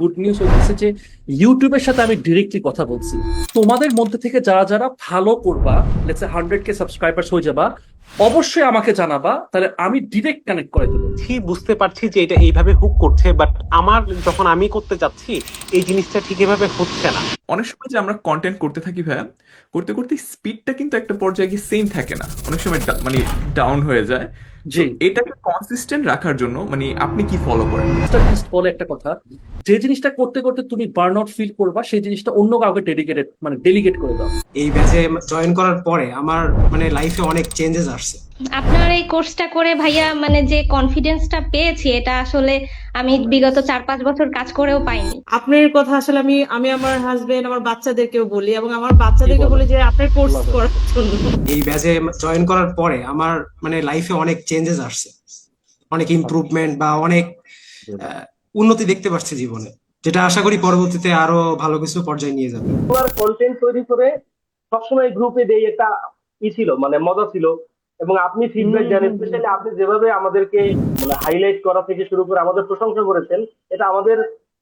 Good news হচ্ছে যে ইউটিউবের সাথে আমি ডিরেক্টলি কথা বলছি। তোমাদের মধ্যে থেকে যারা যারা ভালো করবা লেটস হান্ড্রেড কে সাবস্ক্রাইবার্স হয়ে যাবা অবশ্যই আমাকে জানাবা তাহলে আমি ডিরেক্ট কানেক্ট করে দেবো। পারছি বুঝতে পারছি যে এটা এইভাবে হুক করছে বাট আমার যখন আমি করতে যাচ্ছি এই জিনিসটা ঠিক এভাবে হচ্ছে না। অনেক সময় যে আমরা কন্টেন্ট করতে থাকি ভাইয়া করতে করতে স্পিডটা কিন্তু একটা পর্যায়ে গিয়ে সেম থাকে না। অনেক সময় মানে ডাউন হয়ে যায়। জি। এটাকে কনসিস্টেন্ট রাখার জন্য মানে আপনি কি ফলো করেন? বলে একটা কথা যে জিনিসটা করতে করতে তুমি বার্ন আউট ফিল করবা সেই জিনিসটা অন্য কাউকে ডেডিকেটেড মানে ডেলিগেট করে দাও। এই ব্যাচে জয়েন করার পরে আমার মানে লাইফে অনেক চেঞ্জেস আসছে। আপনার এই কোর্সটা করে ভাইয়া মানে যে কনফিডেন্সটা পেয়েছি এটা আসলে আমি বিগত চার পাঁচ বছর কাজ করেও পাইনি। আপনার কথা আসলে আমি আমি আমার হাজবেন্ড আমার বাচ্চাদেরকেও বলি এবং আমার বাচ্চাদেরকে বলি যে আপনার কোর্স। করার জন্য। এই ব্যাচে জয়েন করার পরে আমার মানে লাইফে অনেক চেঞ্জেস আসছে। অনেক ইমপ্রুভমেন্ট বা অনেক আহ, উন্নতি দেখতে পাচ্ছি জীবনে। যেটা আশা করি পরবর্তীতে আরও ভালো কিছু পর্যায়ে নিয়ে যাবে। আপনার কন্টেন্ট তৈরি করে সবসময় গ্রুপে দেই একটা ই ছিল মানে মজা ছিল। এবং আপনি ফিডব্যাক দেন স্পেশালি আপনি যেভাবে আমাদেরকে মানে হাইলাইট করা থেকে শুরু করে আমাদের প্রশংসা করেছেন এটা আমাদের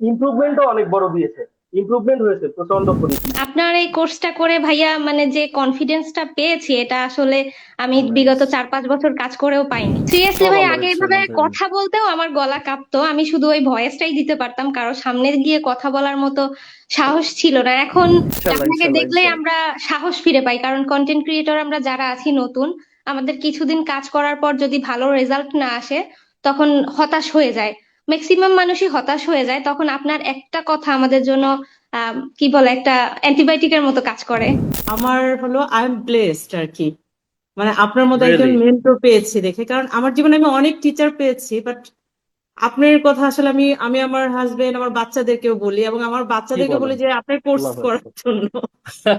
ইমপ্রুভমেন্টও অনেক বড় দিয়েছে। ইমপ্রুভমেন্ট হয়েছে প্রচণ্ড পরিমাণে। আপনার এই কোর্সটা করে ভাইয়া মানে যে কনফিডেন্সটা পেয়েছি এটা আসলে আমি বিগত চার পাঁচ বছর কাজ করেও পাইনি। সিরিয়াসলি ভাই আগে এভাবে কথা বলতেও আমার গলা কাঁপতো আমি শুধু ওই ভয়েসটাই দিতে পারতাম কারও সামনে গিয়ে কথা বলার মতো সাহস ছিল না। এখন আপনাকে দেখলেই আমরা সাহস ফিরে পাই কারণ কন্টেন্ট ক্রিয়েটর আমরা যারা আছি নতুন আমাদের কিছুদিন কাজ করার পর যদি ভালো রেজাল্ট না আসে তখন হতাশ হয়ে যায়। ম্যাক্সিমাম মানুষই হতাশ হয়ে যায় তখন আপনার একটা কথা আমাদের জন্য আহ কি বলে একটা অ্যান্টিবায়োটিকের মতো কাজ করে। আমার হলো আই এম ব্লেসড আর কি মানে আপনার মতো একজন? মেন্টর পেয়েছি দেখে। কারণ আমার জীবনে আমি অনেক টিচার পেয়েছি বাট আপনার কথা আসলে আমি আমি আমার হাজবেন্ড আমার বাচ্চাদেরকেও বলি এবং আমার বাচ্চাদেরকে বলি যে আপনার কোর্স করার জন্য।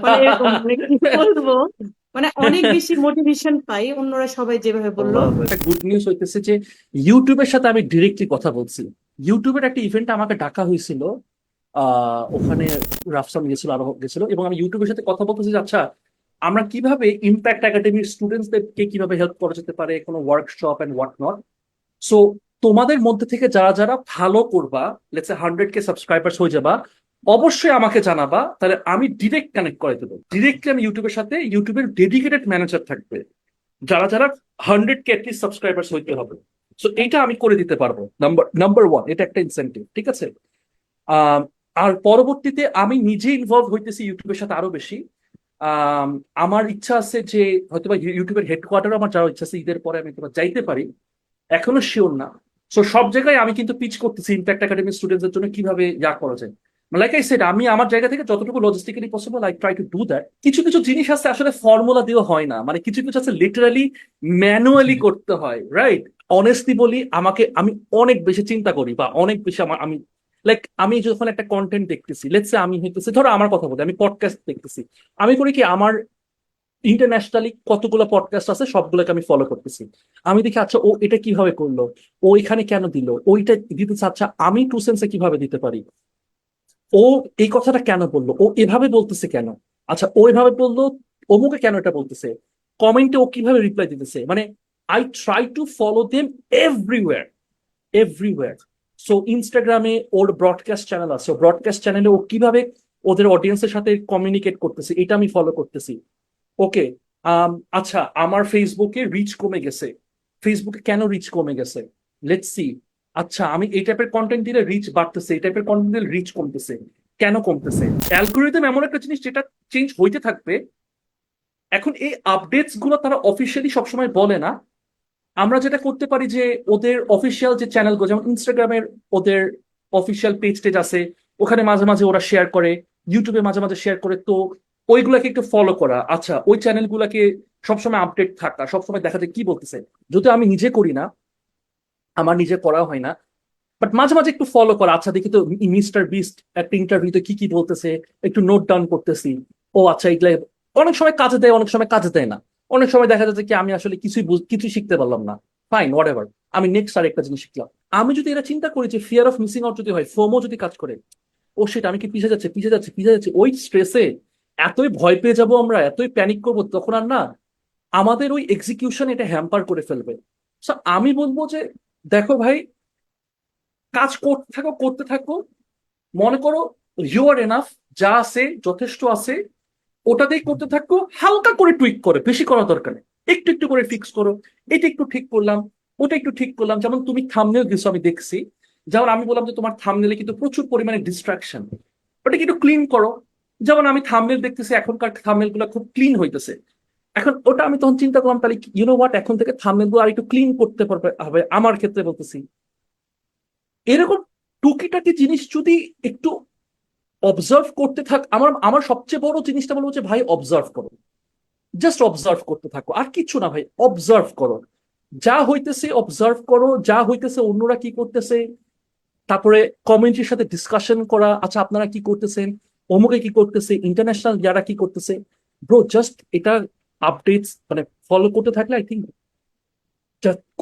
মানে এরকম মানে কি বলব? মানে অনেক বেশি মোটিভেশন পাই অন্যরা সবাই যেভাবে বলল। একটা গুড নিউজ হইতেছে যে ইউটিউবের সাথে আমি ডিরেক্টলি কথা বলছি। ইউটিউবের একটা ইভেন্ট আমাকে ডাকা হয়েছিল ওখানে রাফসান গেছিল, আরও গেছিল এবং আমি ইউটিউবের সাথে কথা বলতেছি আচ্ছা আমরা কীভাবে ইম্প্যাক্ট একাডেমির স্টুডেন্টসদেরকে কীভাবে হেল্প করা যেতে পারে, কোনো workshop and what not so তোমাদের মধ্যে থেকে যারা যারা ভালো করবা লেটস হান্ড্রেড কে সাবস্ক্রাইবার্স হয়ে যাবা অবশ্যই আমাকে জানাবা তাহলে আমি ডিরেক্ট কানেক্ট করে দেবো ডিরেক্টলি আমি ইউটিউবের সাথে ইউটিউবের ডেডিকেটেড ম্যানেজার থাকবে যারা যারা হান্ড্রেড কে সাবস্ক্রাইবার্স হইতে হবে। সো এটা আমি করে দিতে পারব। নাম্বার নাম্বার ওয়ান এটা একটা ইনসেন্টিভ ঠিক আছে? আর পরবর্তীতে আমি নিজে ইনভলভ হইতেছি ইউটিউবের সাথে আরও বেশি। আম, আমার ইচ্ছা আছে যে হয়তো বা ইউটিউবের হেডকোয়ার্টার আমার যাওয়ার ইচ্ছা আছে ঈদের পরে আমি বা যাইতে পারি। এখনও শিওর না। সো সব জায়গায় আমি কিন্তু পিচ করতেছি ইম্প্যাক্ট একাডেমি স্টুডেন্টদের জন্য কীভাবে যা করা যায়। লাইক আই সেড আমি আমার জায়গা থেকে যতটুকু logistically possible I try to do that কিছু কিছু জিনিস আছে আসলে ফর্মুলা দিয়েও হয় না। মানে কিছু কিছু আছে লিটারালি ম্যানুয়ালি করতে হয় রাইট অনেস্টলি বলি, আমাকে, আমি অনেক বেশি চিন্তা করি বা অনেক বেশি আমার, আমি লাইক আমি যখন একটা কন্টেন্ট দেখতেছি লেটসে আমি হইতেছি, ধরো আমার কথা বলি, আমি পডকাস্ট দেখতেছি। আমি করি কি, আমার ইন্টারন্যাশনালি কতগুলো পডকাস্ট আছে, সবগুলোকে আমি ফলো করতেছি। আমি দেখি আচ্ছা ও এটা কীভাবে করল? ও এখানে কেন দিল? ওইটা দিতেছে আচ্ছা আমি টু সেন্সে কীভাবে দিতে পারি? ও এই কথাটা কেন বলল? ও এভাবে বলতেছে কেন? আচ্ছা ও এভাবে বলল, অমুকে কেন এটা বলতেছে? কমেন্টে ও কীভাবে রিপ্লাই দিতেছে? মানে I try to follow them everywhere everywhere so ইনস্টাগ্রামে ওর ব্রডকাস্ট চ্যানেল আছে। ব্রডকাস্ট চ্যানেলে ও কীভাবে ওদের অডিয়েন্সের সাথে কমিউনিকেট করতেছে? এটা আমি ফলো করতেছি। ওকে আচ্ছা আমার ফেসবুকে রিচ কমে গেছে। ফেসবুকে কেন রিচ কমে গেছে? লেটস সি আচ্ছা আমি এই টাইপের কন্টেন্ট দিলে রিচ বাড়তেছে, এই টাইপের কন্টেন্ট দিলে রিচ কমতেছে। কেন কমতেছে? অ্যালগোরিদম এমন একটা জিনিস যেটা চেঞ্জ হইতে থাকবে। এখন এই আপডেটসগুলো তারা অফিসিয়ালি সবসময় বলে না। আমরা যেটা করতে পারি যে, ওদের অফিসিয়াল যে চ্যানেলগুলো যেমন ইনস্টাগ্রামের ওদের অফিসিয়াল পেজ টেজ আছে, ওখানে মাঝে মাঝে ওরা শেয়ার করে ইউটিউবে মাঝে মাঝে শেয়ার করে, তো ওইগুলাকে একটু ফলো করা। আচ্ছা ওই চ্যানেলগুলোকে সবসময় আপডেট থাকা, সবসময় দেখাতে কি বলতেছে? যদি আমি নিজে করি না আমার নিজে করা হয় না। বাট মাঝে মাঝে একটু ফলো করা আচ্ছা দেখি তো মিস্টার বিস্ট একটা ইন্টারভিউতে কি কি বলতেছে, একটু নোট ডাউন করতেছি। ও আচ্ছা এগুলা অনেক সময় কাজে দেয়, অনেক সময় কাজে দেয় না। অনেক সময় দেখা যাচ্ছে কি আমি আসলে কিছুই কিছুই শিখতে পারলাম না। ফাইন হোয়াট এভার আমি নেক্সট আর একটা জিনিস শিখলাম। আমি যদি এটা চিন্তা করি যে ফিয়ার অফ মিসিং আউট যদি হয় ফোমো যদি কাজ করে, ও সেটা আমি কি পিছিয়ে যাচ্ছে পিছিয়ে যাচ্ছে পিছিয়ে যাচ্ছে, ওই স্ট্রেসে এতই ভয় পেয়ে যাব আমরা, এতই প্যানিক করব, তখন আর না, আমাদের ওই এক্সিকিউশন এটা হ্যাম্পার করে ফেলবে। আমি বলব যে দেখো ভাই, কাজ করতে থাকো করতে থাকো। মনে করো ইউ আর এনাফ যা আছে, যথেষ্ট আছে ওটাতেই করতে থাকো। হালকা করে টুইক করে, বেশি করা দরকার একটু একটু করে ফিক্স করো। এটা একটু ঠিক করলাম, ওটা একটু ঠিক করলাম। যেমন তুমি থামনেল দিছো, আমি দেখছি। যেমন আমি বললাম যে তোমার থামনেলে কিন্তু প্রচুর পরিমাণে ডিস্ট্রাকশন ওটাকে একটু ক্লিন করো। যেমন আমি থামনেল দেখতেছি, এখনকার থামনেলগুলো খুব ক্লিন হইতেছে। এখন ওটা আমি তখন চিন্তা করলাম, তাহলে ইউনো হোয়াট এখন থেকে থামনেলগুলো আর একটু ক্লিন করতে পারবে, হবে আমার ক্ষেত্রে বলতেছি। এরকম টুকিটাকি জিনিস যদি একটু অবজার্ভ করতে থাক, আমার আমার সবচেয়ে বড় জিনিসটা বলব যে, ভাই অবজার্ভ করো। জাস্ট অবজার্ভ করতে থাকো, আর কিছু না ভাই অবজার্ভ করো। যা হইতেছে অবজার্ভ করো, যা হইতেছে অন্যরা কি করতেছে, তারপরে কমিউনিটির সাথে ডিসকাশন করা আচ্ছা আপনারা কি করতেছেন, অমুকে কি করতেছে ইন্টারন্যাশনাল যারা কি করতেছে। ব্রো জাস্ট এটা আপডেটস মানে ফলো করতে থাকলে I think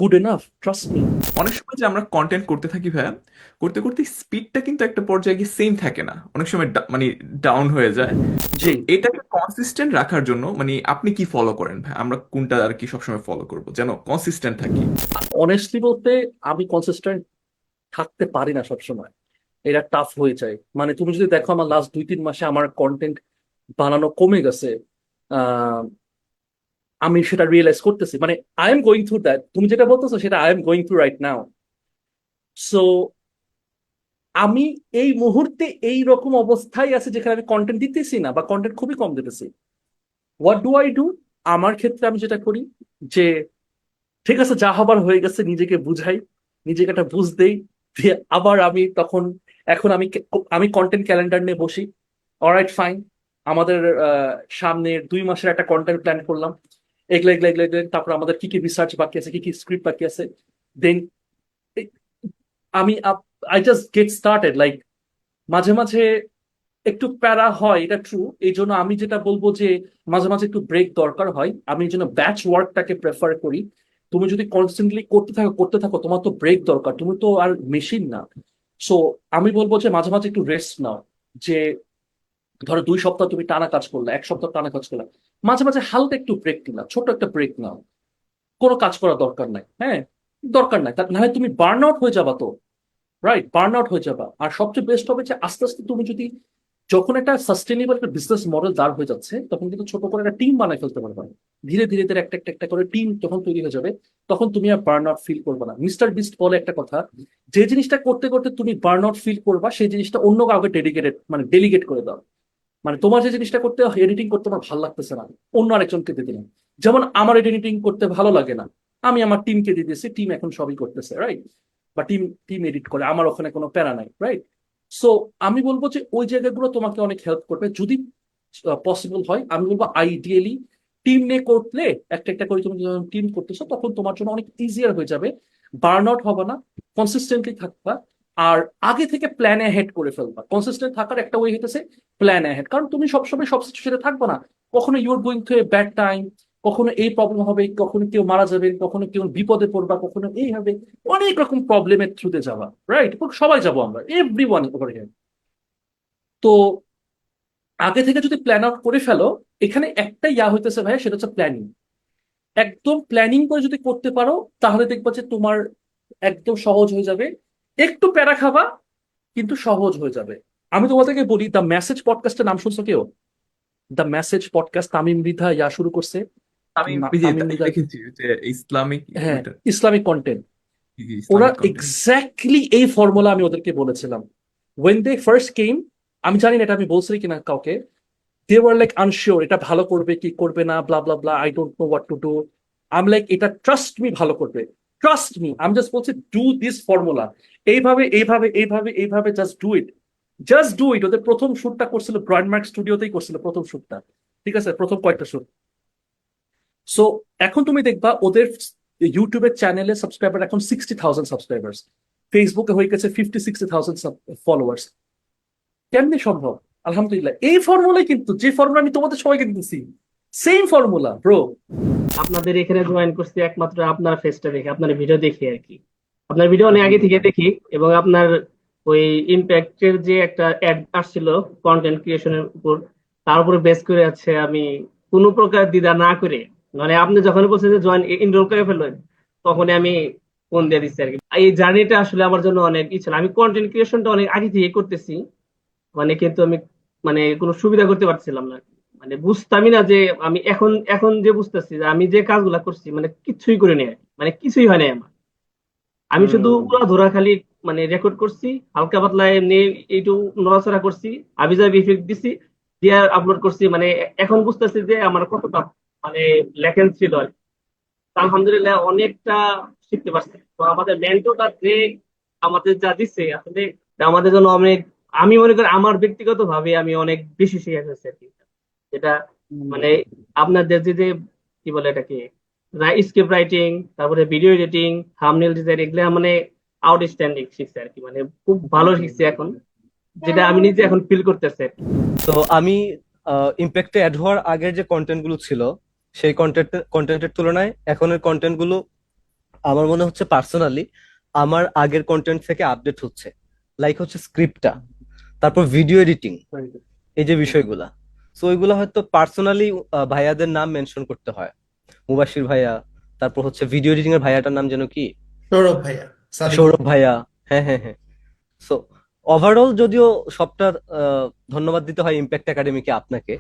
good enough trust me অনেক সময় যে আমরা কন্টেন্ট করতে থাকি ভাইয়া করতে করতে স্পিডটা কিন্তু একটা পর্যায়ে গিয়ে সেম থাকে না। অনেক সময় মানে ডাউন হয়ে যায়। জি। এটাকে কনসিস্টেন্ট রাখার জন্য মানে আপনি কি ফলো করেন ভাই আমরা কোনটা আর কি সবসময় ফলো করব? যেন কনসিস্টেন্ট থাকি। অনেস্টলি বলতে আমি কনসিস্টেন্ট থাকতে পারি না সবসময়। এটা টাফ হয়ে যায়। মানে তুমি যদি দেখো আমার লাস্ট দুই তিন মাসে আমার কন্টেন্ট বানানো কমে গেছে আহ, আমি সেটা রিয়েলাইজ করতেছি। মানে I am going through that তুমি যেটা বলতেছো সেটা I am going through right now so আমি এই মুহূর্তে এই রকম অবস্থায় আছে যেখানে আমি কন্টেন্ট দিতেছি না বা কন্টেন্ট খুবই কম দিতেছি। হোয়াট ডু আই ডু আমার ক্ষেত্রে আমি যেটা করি যে, ঠিক আছে, যা হবার হয়ে গেছে নিজেকে বুঝাই, নিজেকে একটা বুঝ দেই আবার আমি তখন, এখন আমি আমি কন্টেন্ট ক্যালেন্ডার নিয়ে বসি। অলরাইট ফাইন আমাদের সামনের দুই মাসের একটা কন্টেন্ট প্ল্যান করলাম। এগুলো এগুলো এগুলো এগুলো, তারপর আমাদের কি কি রিসার্চ বাকি আছে, কি কি স্ক্রিপ্ট বাকি আছে? দেন আমি I just get started like মাঝে মাঝে একটু প্যারা হয়, এটা ট্রু এই জন্য আমি যেটা বলব যে মাঝে মাঝে একটু ব্রেক দরকার হয়, আমি এই জন্য ব্যাচ ওয়ার্কটাকে প্রেফার করি। তুমি যদি কনস্ট্যান্টলি করতে থাকো করতে থাকো, তোমার তো ব্রেক দরকার, তুমি তো আর মেশিন না। সো আমি বলব যে মাঝে মাঝে একটু রেস্ট নাও, যে ধরো দুই সপ্তাহ তুমি টানা কাজ করলে, এক সপ্তাহ টানা কাজ করলে মাঝে মাঝে হালকা একটু ব্রেক নিলাম ছোট একটা ব্রেক নাও। কোনো কাজ করার দরকার নাই হ্যাঁ? দরকার নাই। নাহলে তুমি বার্ন আউট হয়ে যাবা তো রাইট বার্ন আউট হয়ে যাবা। আর সবচেয়ে বেস্ট হবে যে আস্তে আস্তে তুমি যদি যখন একটা সাস্টেনেবল একটা বিজনেস মডেল দাঁড় হয়ে যাচ্ছে, তখন কিন্তু ছোট করে একটা টিম বানায় ফেলতে পারবে। ধীরে ধীরে ধীরে একটা একটা একটা করে টিম যখন তৈরি হয়ে যাবে, তখন তুমি আর বার্ন আউট ফিল করবে না। মিস্টার বিস্ট বলে একটা কথা, যে জিনিসটা করতে করতে তুমি বার্ন আউট ফিল করবা, সেই জিনিসটা অন্য কাউকে ডেডিকেটেড মানে ডেলিগেট করে দাও। মানে তোমার যে জিনিসটা করতে এডিটিং করতে আমার ভালো লাগতেছে না, অন্য আরেকজনকে দিয়ে দিলাম। যেমন আমার এডিটিং করতে ভালো লাগে না, আমি আমার টিমকে দিয়ে দিয়েছি টিম এখন সবই করতেছে রাইট বা টিম টিম এডিট করে, আমার ওখানে কোনো প্যারা নাই রাইট সো আমি বলব যে ওই জায়গাগুলো তোমাকে অনেক হেল্প করবে। যদি পসিবল হয়, আমি বলব আইডিয়ালি টিম নিয়ে করলে একটা একটা করে তুমি যখন টিম করতেছো, তখন তোমার জন্য অনেক ইজিয়ার হয়ে যাবে। বার্ন আউট হবে না কনসিস্টেন্টলি থাকবা। আর আগে থেকে প্ল্যান হেড করে ফেলবা। কনসিস্টেন্ট থাকার একটা ওয়ে হইতেছে প্ল্যান হেড কারণ তুমি সবসময় সব সিচুয়েশনে থাকব না। কখনো you're going through a bad time কখনো এই প্রবলেম হবে, কখনো কেউ মারা যাবে, কখনো কেউ বিপদে পড়বা, কখনো এই হবে। অনেক রকম প্রবলেমের থ্রুতে যাবা রাইট সবাই যাব আমরা এভরি ওয়ান ওভার তো আগে থেকে যদি প্ল্যান আউট করে ফেলো, এখানে একটা ইয়া হইতেছে ভাই সেটা হচ্ছে প্ল্যানিং একদম প্ল্যানিং করে যদি করতে পারো, তাহলে দেখবা যে তোমার একদম সহজ হয়ে যাবে। একটু প্যারা খাবা কিন্তু সহজ হয়ে যাবে। আমি তোমাদেরকে বলি দ্য মেসেজ পডকাস্টের নাম শুনছো কেউ? The message podcast Tamim Mridha yeah শুরু করছে। ইসলামিক হ্যাঁ ইসলামিক কন্টেন্ট ওরা। এক্স্যাক্টলি এই ফর্মুলা আমি ওদেরকে বলেছিলাম। ওয়েন দে ফার্স্ট কেম আমি জানি না এটা আমি বলছি কিনা কাউকে দে ওয়ার লাইক আনশিওর এটা ভালো করবে কি করবে না blah blah blah I don't know what to do um like এটা ট্রাস্ট মি ভালো করবে। ট্রাস্ট মি আমি জাস্ট বলছি ডু দিস ফর্মুলা এইভাবে এইভাবে এইভাবে এইভাবে just do it just do it ওদের প্রথম শ্যুটটা করছিল ব্রয়েডমার্ক স্টুডিওতেই করছিল প্রথম শুটটা ঠিক আছে? প্রথম কয়েকটা শ্যুট সো এখন তুমি দেখবা ওদের ইউটিউবের চ্যানেলে সাবস্ক্রাইবার এখন সিক্সটি থাউজেন্ড সাবস্ক্রাইবার্স ফেসবুকে হয়ে গেছে ফিফটি সিক্সটি থাউজেন্ড ফলোয়ার্স কেমনি সম্ভব? আলহামদুলিল্লাহ। এই ফর্মুলাই কিন্তু, যে ফর্মুলা আমি তোমাদের সবাইকে দিতেছি সেম ফর্মুলা ব্রো আপনাদের এখানে জয়েন করছি একমাত্র আপনার ফেসটা দেখে, আপনার ভিডিও দেখি আর কি। আপনার ভিডিও অনেক আগে থেকে দেখি এবং আপনার ওই ইম্প্যাক্টের যে একটা অ্যাড আসছিল কন্টেন্ট ক্রিয়েশনের উপর, তার উপরে বেস করে আছে আমি কোনো প্রকার দ্বিধা না করে মানে আপনি যখন বলছেন যে জয়েন এনরোল করে ফেললেন, তখনই আমি ফোন দিয়ে দিচ্ছি আর কি। এই জার্নিটা আসলে আমার জন্য অনেক ই ছিল আমি কন্টেন্ট ক্রিয়েশনটা অনেক আগে থেকে করতেছি মানে কিন্তু আমি মানে কোনো সুবিধা করতে পারছিলাম না মানে বুঝতামই না যে আমি এখন এখন যে বুঝতেছি যে আমি যে কাজগুলা করছি মানে কিছুই করে নেই মানে কিছুই হয় নাই আমার। আমি শুধু পুরা ধরা খালি মানে রেকর্ড করছি হালকা পাতলা এমনি একটু নড়াচড়া করছি আবিজাবি ইফেক্ট দিছি দিয়ে আপলোড করছি মানে এখন বুঝতেছি যে আমার কতটা মানে ল্যাকেন্স ছিল আর। আলহামদুলিল্লাহ অনেকটা শিখতে পারছি। তো আমাদের মেন্টরটা যে আমাদের যা দিচ্ছে আসলে আমাদের জন্য অনেক আমি মনে করি আমার ব্যক্তিগত ভাবে আমি অনেক বেশি শিখে গেছি আর কি। যেটা মানে আপনাদের যে যে কি বলে এটাকে স্ক্রিপ্ট রাইটিং তারপরে ভিডিও এডিটিং থাম্বনেল ডিজাইন এগুলো মানে আউটস্ট্যান্ডিং শিখছে আর কি মানে খুব ভালো শিখছে এখন যেটা আমি নিজে এখন ফিল করতেছি। তো আমি ইম্প্যাক্টে অ্যাড হওয়ার আগের যে কন্টেন্টগুলো ছিল সেই কন্টেন্ট কন্টেন্টের তুলনায় এখনের কন্টেন্টগুলো আমার মনে হচ্ছে পার্সোনালি আমার আগের কন্টেন্ট থেকে আপডেট হচ্ছে। লাইক হচ্ছে স্ক্রিপ্টটা তারপর ভিডিও এডিটিং এই যে বিষয়গুলা। সো ওইগুলো হয়তো পার্সোনালি ভাইয়াদের নাম মেনশন করতে হয়। মুবাসির ভাইয়া তারপর হচ্ছে ভিডিও এডিটিং এর ভাইয়াটার নাম যেন কি? সৌরভ ভাইয়া সৌরভ ভাইয়া হ্যাঁ হ্যাঁ হ্যাঁ। সো ওভারঅল যদিও সবটার ধন্যবাদ দিতে হয় ইম্প্যাক্ট একাডেমিকে আপনাকে।